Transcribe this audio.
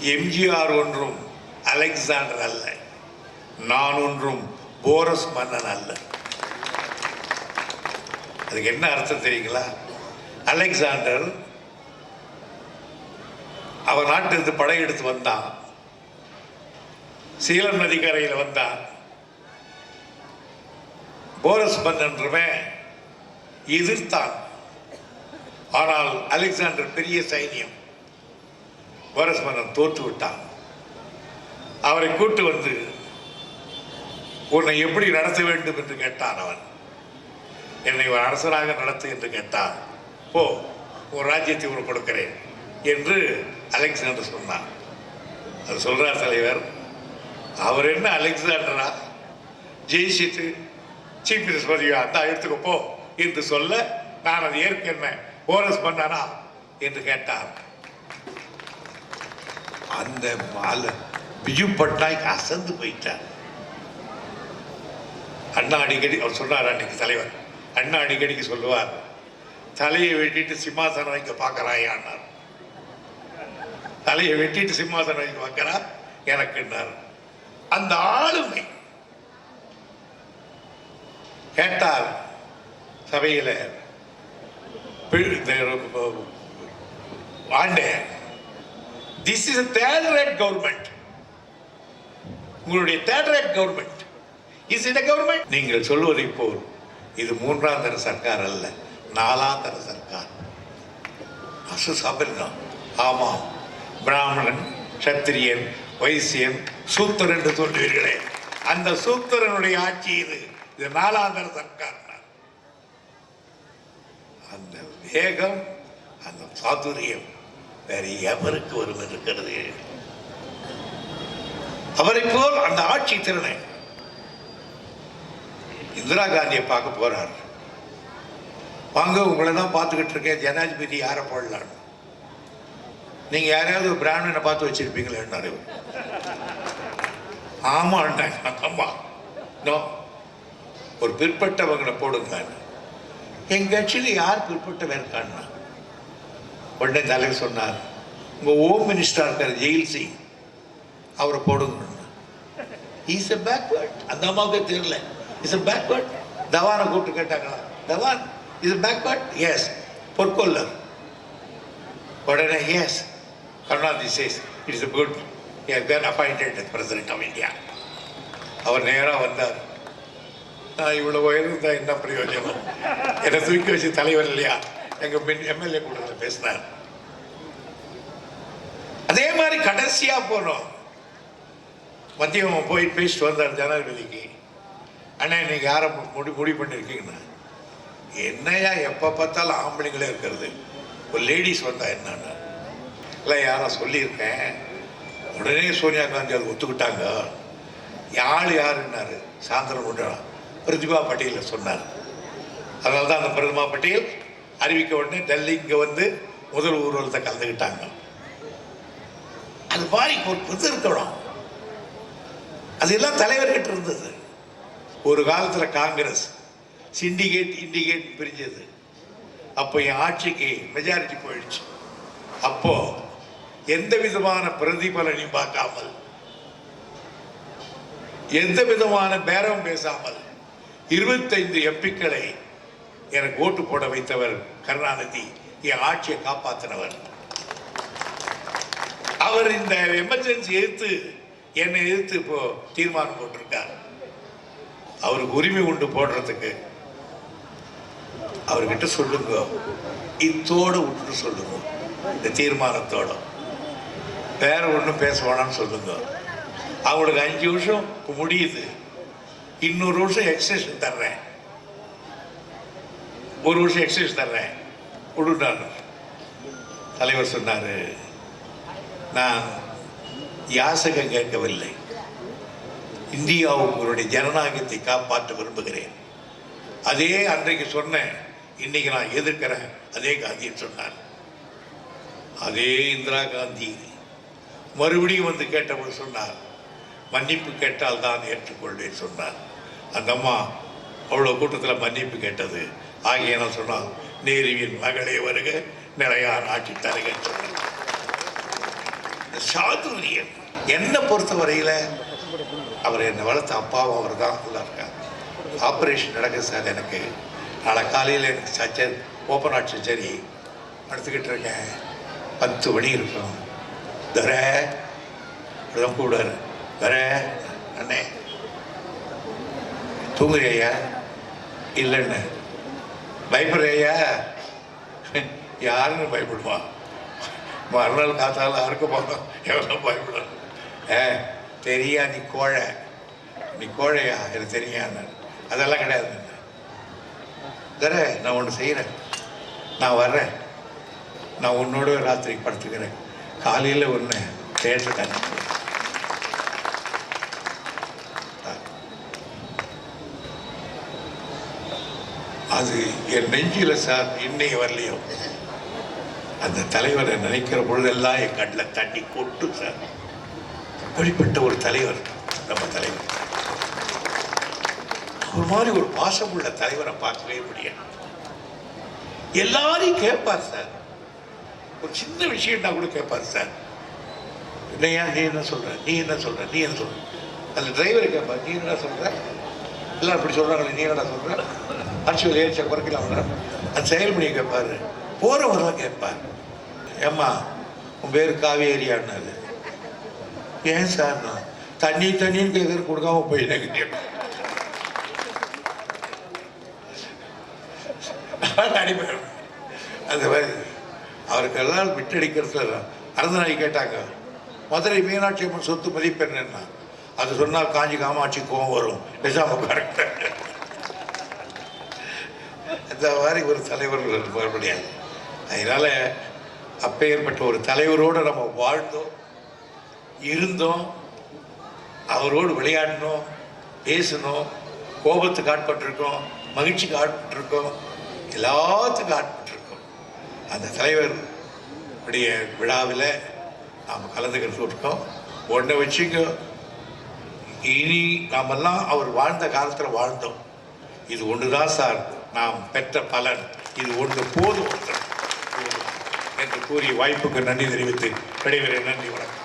எம்ஜிஆர் ஒன்றும் அலெக்சாண்டர் அல்ல. நான் ஒன்றும் போரஸ் மன்னன் அல்ல. அதுக்கு என்ன அர்த்தம் தெரியுங்களா? அலெக்சாண்டர் அவன் நாட்டிலிருந்து படையெடுத்து வந்தான். சீலம் நதிக்கரையில் வந்தான். போரஸ் மன்னன்றவன் எதிர்த்தான். ஆனால் அலெக்சாண்டர் பெரிய சைனியம். பரஸ்மரன் தோற்று விட்டான். அவரை கூட்டு வந்து உன்னை எப்படி நடத்த வேண்டும்? என்று கேட்டான் அவன். என்னை ஒரு அரசராக நடத்து என்று கேட்டான். போ ஒரு ராஜ்யத்தை உனக்கு கொடுக்கிறேன் என்று அலெக்சாண்டர் சொன்னான். அது சொல்றார் தலைவர் அவர் என்ன அலெக்சாண்டரா? ஜெயிச்சிட்டு சீஃப் மினிஸ்டர் பதவியா அந்த எடுத்துக்கப்போ என்று சொல்ல நான் அதை ஏற்கனவே ஓரஸ் போரஸ் பண்ணானா என்று கேட்டார் அந்த மால பிஜு பட்நாயக் அசந்து போயிட்டார். அண்ணா அடிக்கடி அவர் சொன்னார் அன்னைக்கு தலைவர் அண்ணா அடிக்கடிக்கு சொல்லுவார் தலையை வெட்டிட்டு சிம்மாசனம் வைக்க பார்க்கறாயான்னார் தலையை வெட்டிட்டு சிம்மாசனம் வைக்க பார்க்கறா எனக்குன்னார். அந்த ஆளுமை கேட்டார் சபையில் ஆண்டேன் this is third rate government உங்களுடைய third rate government is it government நீங்கள் சொல்வதை போல் இது மூன்றாம் தர சர்க்கார் அல்ல நாலாம் தர சர்க்கார். அசு சாப்பிடலாம் ஆமாம். பிராமணன் சத்திரியன் வைசியன் சூத்தர் என்று சொல்லுவீர்களே அந்த சூத்திரனுடைய ஆட்சி இது. இது நாலாம் தர சர்க்கார் அந்த வேகம் அந்த சாதுரியம் வேற எவருக்கு வரும் இருக்கிறது. அவரை போல் அந்த ஆட்சி திறனை இந்திரா காந்தியை பார்க்க போறார். வாங்க உங்களை தான் பார்த்துக்கிட்டு இருக்கேன். ஜனாதிபதி யாரை போடலான்னு நீங்க யாரையாவது ஒரு பிராமணனை பார்த்து வச்சிருப்பீங்களேன்னாரு ஆமாண்டாங்க ஆமா நோ ஒரு பிற்பட்டவங்களை போடுங்க. எங்க கட்சியில் யார் பிற்பட்டவன் இருக்கான்னா? உடனே தலைவர் சொன்னார் உங்கள் ஹோம் மினிஸ்டராக இருக்கார் ஜெயில் சிங் அவரை போடுங்க இஸ் எ பேக்வேர்ட் அந்த அம்மாவுக்கு தெரியல. இஸ் எ பேக்வர்ட் தவானை கூப்பிட்டு கேட்டாங்களா? தவான் இஸ் பேக்வர்ட் எஸ் பொற்கொல்லர் உடனே yes Karunanidhi says it's good then appointed president of India அவர் நேராக வந்தார். நான் இவ்வளோ உயர்ந்தா என்ன பிரயோஜனம்? என்னை தூக்கி வச்சு தலைவர் இல்லையா? எங்கள் பின் எம்எல்ஏ கூட்டத்தில் பேசினார். அதே மாதிரி கடைசியாக போனோம். மதியம் போய் பேசிட்டு வந்தார் ஜனாதிபதிக்கு. அண்ணா இன்னைக்கு யாரை முடி முடிவு பண்ணியிருக்கீங்கண்ணா என்னையா எப்போ பார்த்தாலும் ஆம்பளைங்களே இருக்கிறது. ஒரு லேடிஸ் வந்தா என்னன்னா இல்லை யாரா சொல்லியிருக்கேன். உடனே சோனியா காந்தி அதை ஒத்துக்கிட்டாங்க. யார் யாருன்னாரு? சாயந்தரம் கொண்டு பிரதிபா பட்டேல சொன்னார். அதனால தான் அந்த பிரதிமா பட்டேல் அறிவிக்க உடனே டெல்லி இங்கே வந்து முதல் ஊர்வலத்தை கலந்துக்கிட்டாங்க. அது மாதிரி ஒரு இது இருக்கணும் அது எல்லாம் தலைவர்கிட்ட இருந்தது. ஒரு காலத்தில் காங்கிரஸ் சிண்டிகேட் இண்டிகேட் பிரிஞ்சது. அப்போ என் ஆட்சிக்கு மெஜாரிட்டி போயிடுச்சு. அப்போ எந்த விதமான பிரதிபலனையும் பார்க்காமல் எந்த விதமான பேரம் பேசாமல் இருபத்தைந்து எம்பிக்களை எனக்கு ஓட்டு போட வைத்தவர் கருணாநிதி. என் ஆட்சியை காப்பாற்றினவர் அவர் இந்த எமர்ஜென்சி எதிர்த்து என்னை எதிர்த்து இப்போ தீர்மானம் போட்டிருக்கார். அவருக்கு உரிமை உண்டு போடுறதுக்கு. அவர்கிட்ட சொல்லுங்க. இத்தோடு விட்டுட்டு சொல்லுங்க. இந்த தீர்மானத்தோட. வேற ஒன்றும் பேச வேணாம்னு சொல்லுங்க. அவங்களுக்கு அஞ்சு வருஷம் முடியுது. இன்னொரு வருஷம் எக்ஸ்டென்ஷன் தர்றேன். ஒரு வருஷம் எக்ஸ்டென்ஷன் தர்றேன். விடுனாரு தலைவர் சொன்னார் நான் யாசகம் கேட்கவில்லை. இந்தியாவுக்கு உங்களுடைய ஜனநாயகத்தை காப்பாற்ற விரும்புகிறேன். அதே அன்றைக்கு சொன்னேன் இன்னைக்கு நான் எதிர்க்கிறேன். அதே காந்தின்னு சொன்னார். அதே இந்திரா காந்தி மறுபடியும் வந்து கேட்டபோது சொன்னார் மன்னிப்பு கேட்டால் தான் ஏற்றுக்கொள்வேன் சொன்னார். அந்த அம்மா அவ்வளோ கூட்டத்தில் மன்னிப்பு கேட்டது. ஆகியன சொன்னால் நேருவின் மகளே வருக நிலையான ஆட்சி தருக சாதுரியம் என்னை பொறுத்த வரையில் அவர் என்னை வளர்த்த அப்பாவும் அவர் தான் நல்லா இருக்கார். ஆப்ரேஷன் நடக்குது சார் எனக்கு. நாளை காலையில் எனக்கு சர்ஜரி ஓப்பன் ஹார்ட் சர்ஜரி படுத்துக்கிட்டு இருக்கேன். பத்து மணி இருக்கும். தர இப்படிதான் கூடாரு தர அண்ணே. தூங்குறியா இல்லைன்னு பயப்படுறையா? யாருன்னு பயப்படுவான் மறுநாள் காத்தால யாருக்கு போதும் எவ்வளோ பயப்படும் ஏ தெரியா நீ கோழை? நீ கோழையா? எனக்கு தெரியான்னு. அதெல்லாம் கிடையாது. தர நான் ஒன்று செய்கிறேன் நான் வர்றேன். நான் உன்னோட ராத்திரி படுத்துக்கிறேன். காலையில் ஒன்று தேட்டருக்கு அனுப்பி. அது என் நெஞ்சில சார் இன்னைக்கு வரலையும் அந்த தலைவரை நினைக்கிற பொழுதெல்லாம் என் கண்ணில் தண்ணி கொட்டு சார். அப்படிப்பட்ட ஒரு தலைவர் நம்ம தலைவர். ஒரு மாதிரி ஒரு பாசம் உள்ள தலைவரை பார்க்கவே முடியாது. எல்லாரையும் கேட்பார் சார். ஒரு சின்ன விஷயம்னா கூட கேட்பார் சார். என்னையா நீ என்ன சொல்ற? நீ என்ன சொல்ற? நீ என்ன சொல்ற? அந்த டிரைவரை கேட்பார் நீ என்ன சொல்ற? எல்லாம் அப்படி சொல்றாங்களே நீ என்ன சொல்ற? ஆக்சுவலி ஏச்ச குறைக்கலாம்ல? அது செயல்முறையை கேட்பார் போகிறவரெல்லாம் கேட்பார் ஏம்மா உன் பேர் காவேரியான்னாரு. ஏன் சார் நான்? தண்ணி தண்ணின்னு கேட்கறது கொடுக்காம போயிட்டேன் அடிப்பேன். அந்த மாதிரி அவருக்கு எல்லாம் விட்டடிக்கிறதுல அரசனாய் கேட்டாங்க மதுரை மீனாட்சி அம்மன் சொத்து மதிப்பு என்னன்னா அது சொன்னால் காஞ்சி காமாட்சி கோவம் வரும். நிஜாம கரெக்டாக இந்த மாதிரி ஒரு தலைவர்கள் வர முடியாது. அதனால் அப்பேற்பட்ட ஒரு தலைவரோடு நம்ம வாழ்ந்தோம் இருந்தோம் அவரோடு விளையாடினோம் பேசணும் கோபத்துக்கு ஆட்பட்டிருக்கோம் மகிழ்ச்சிக்கு ஆட்பட்டிருக்கோம் எல்லாத்துக்கும் ஆட்பட்டிருக்கோம். அந்த தலைவர் உடைய விழாவில் நாம் கலந்துக்கிட்டு இருக்கோம் ஒன்றை வச்சுங்க இனி நாமெல்லாம் அவர் வாழ்ந்த காலத்தில் வாழ்ந்தோம். இது ஒன்று தான் சார். நாம் பெற்ற பலன். இது ஒன்று. போதும் என்று கூறி வாய்ப்புக்கு நன்றி தெரிவித்து விடைபெற நன்றி வணக்கம்.